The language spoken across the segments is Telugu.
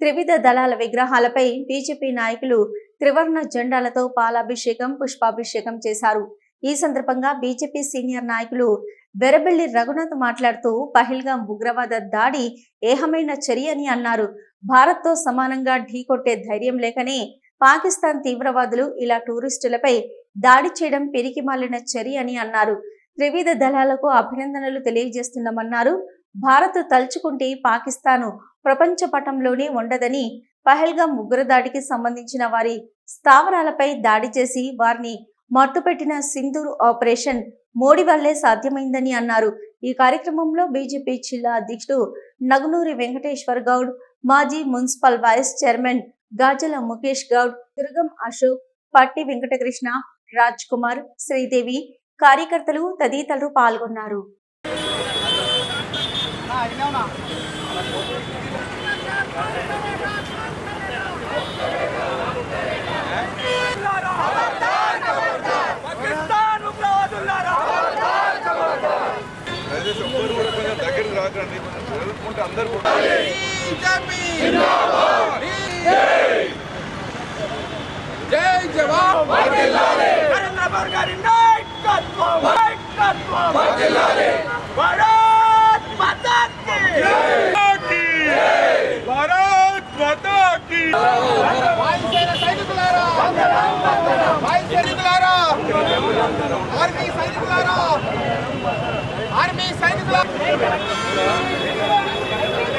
త్రివిధ దళాల విగ్రహాలపై బీజేపీ నాయకులు త్రివర్ణ జెండాలతో పాలాభిషేకం పుష్పాభిషేకం చేశారు. ఈ సందర్భంగా బీజేపీ సీనియర్ నాయకులు బెరబెల్లి రఘునాథ్ మాట్లాడుతూ పహిల్గాం ఉగ్రవాద దాడి ఏహమైన చర్య అని అన్నారు. భారత్తో సమానంగా ఢీకొట్టే ధైర్యం లేకనే పాకిస్తాన్ తీవ్రవాదులు ఇలా టూరిస్టులపై దాడి చేయడం పెరికి మాలిన చర్య అని అన్నారు. త్రివిధ దళాలకు అభినందనలు తెలియజేస్తున్నామన్నారు. భారత్ తలుచుకుంటే పాకిస్తాను ప్రపంచ పటంలోనే ఉండదని పహల్గా ఉగ్రదాడికి సంబంధించిన వారి స్థావరాలపై దాడి చేసి వారిని మట్టుపెట్టిన సింధూర్ ఆపరేషన్ మోడీ వల్లే సాధ్యమైందని అన్నారు. ఈ కార్యక్రమంలో బీజేపీ జిల్లా అధ్యక్షుడు నగునూరి వెంకటేశ్వర్ గౌడ్ మాజీ municipal vice chairman Gajala Mukesh Goud Durgam Ashok Patti Venkatakrishna Raj Kumar Sridevi కార్యకర్తలు తదితరులు పాల్గొన్నారు. అందరు కూడా. జై జవాన్. నరేంద్ర మోడీ గారి నాయకత్వం. నాయకత్వం. భారత్ మాతా కీ భారత్ మాతా కీ వాయుసేన సైనికులారా. సైనికులారా. ఆర్మీ సైనికులారా. ఆర్మీ సైనికులారా.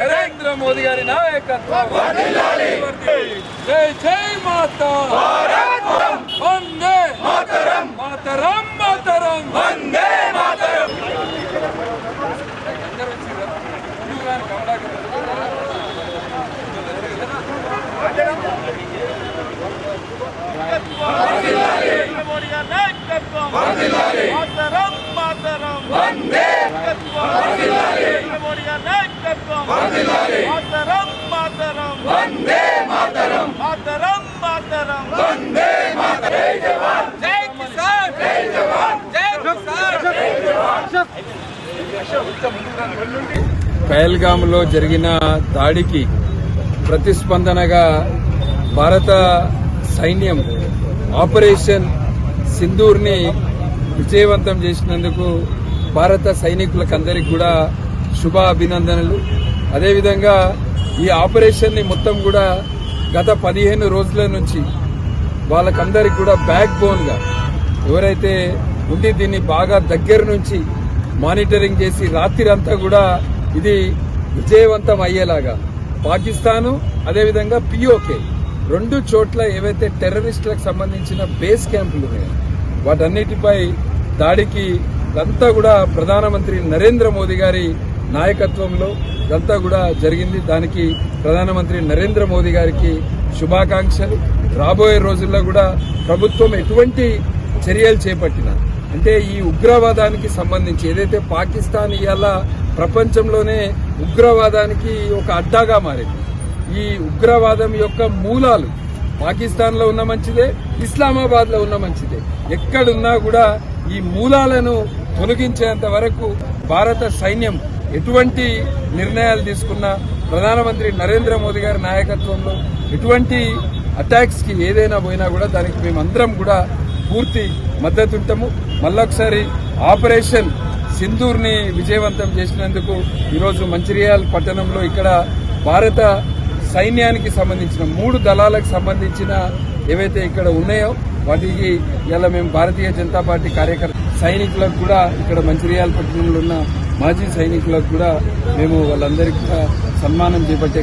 నరేంద్ర మోదీ గారి నాయకత్వం జై జై మాతా వందే మాతరం మాతరం మాతరం వందే మాతరం నరేంద్ర మోడీ గారి నాయకత్వం మాతరం మాతరం వందే నరేంద్ర మోడీ గారి నాయకత్వం మాతరం మాతరం. వందే మాతరం. మాతరం మాతరం. వందే మాతరం. జై జవాన్. జై కిసాన్. జై జవాన్. జై కిసాన్. పహల్గామ్లో జరిగిన దాడికి ప్రతిస్పందనగా భారత సైన్యం ఆపరేషన్ సింధూర్ని విజయవంతం చేసినందుకు భారత సైనికులకందరికి కూడా శుభ అభినందనలు అదేవిధంగా ఈ ఆపరేషన్ని మొత్తం కూడా గత పదిహేను రోజుల నుంచి వాళ్ళకందరికి కూడా బ్యాక్ బోన్గా ఎవరైతే ఉండి దీన్ని బాగా దగ్గర నుంచి మానిటరింగ్ చేసి రాత్రిరంతా కూడా ఇది విజయవంతం అయ్యేలాగా పాకిస్తాను అదేవిధంగా పిఓకే రెండు చోట్ల ఏవైతే టెర్రరిస్టులకు సంబంధించిన బేస్ క్యాంపులు ఉన్నాయో వాటన్నిటిపై దాడికి అంతా కూడా ప్రధానమంత్రి నరేంద్ర మోదీ గారి నాయకత్వంలో ఇదంతా కూడా జరిగింది. దానికి ప్రధానమంత్రి నరేంద్ర మోదీ గారికి శుభాకాంక్షలు. రాబోయే రోజుల్లో కూడా ప్రభుత్వం ఎటువంటి చర్యలు చేపట్టిన అంటే ఈ ఉగ్రవాదానికి సంబంధించి ఏదైతే పాకిస్తాన్ ఇవాళ ప్రపంచంలోనే ఉగ్రవాదానికి ఒక అడ్డాగా మారింది. ఈ ఉగ్రవాదం యొక్క మూలాలు పాకిస్తాన్లో ఉన్న మంచిదే ఇస్లామాబాద్లో ఉన్న మంచిదే. ఎక్కడున్నా కూడా ఈ మూలాలను తొలగించేంత వరకు భారత సైన్యం ఎటువంటి నిర్ణయాలు తీసుకున్నా ప్రధానమంత్రి నరేంద్ర మోదీ గారి నాయకత్వంలో ఎటువంటి అటాక్స్కి ఏదైనా పోయినా కూడా దానికి మేమందరం కూడా పూర్తి మద్దతు ఉంటాము. మళ్ళొకసారి ఆపరేషన్ సింధూర్ని విజయవంతం చేసినందుకు ఈరోజు మంచిర్యాల పట్టణంలో ఇక్కడ భారత సైన్యానికి సంబంధించిన మూడు దళాలకు సంబంధించిన ఏవైతే ఇక్కడ ఉన్నాయో వాటికి ఇలా మేము భారతీయ జనతా పార్టీ కార్యకర్త సైనికులకు కూడా ఇక్కడ మంచిర్యాల పట్టణంలో ఉన్న మాజీ సైనికులకు కూడా మేము వాళ్ళందరికీ కూడా సన్మానం చేపట్టే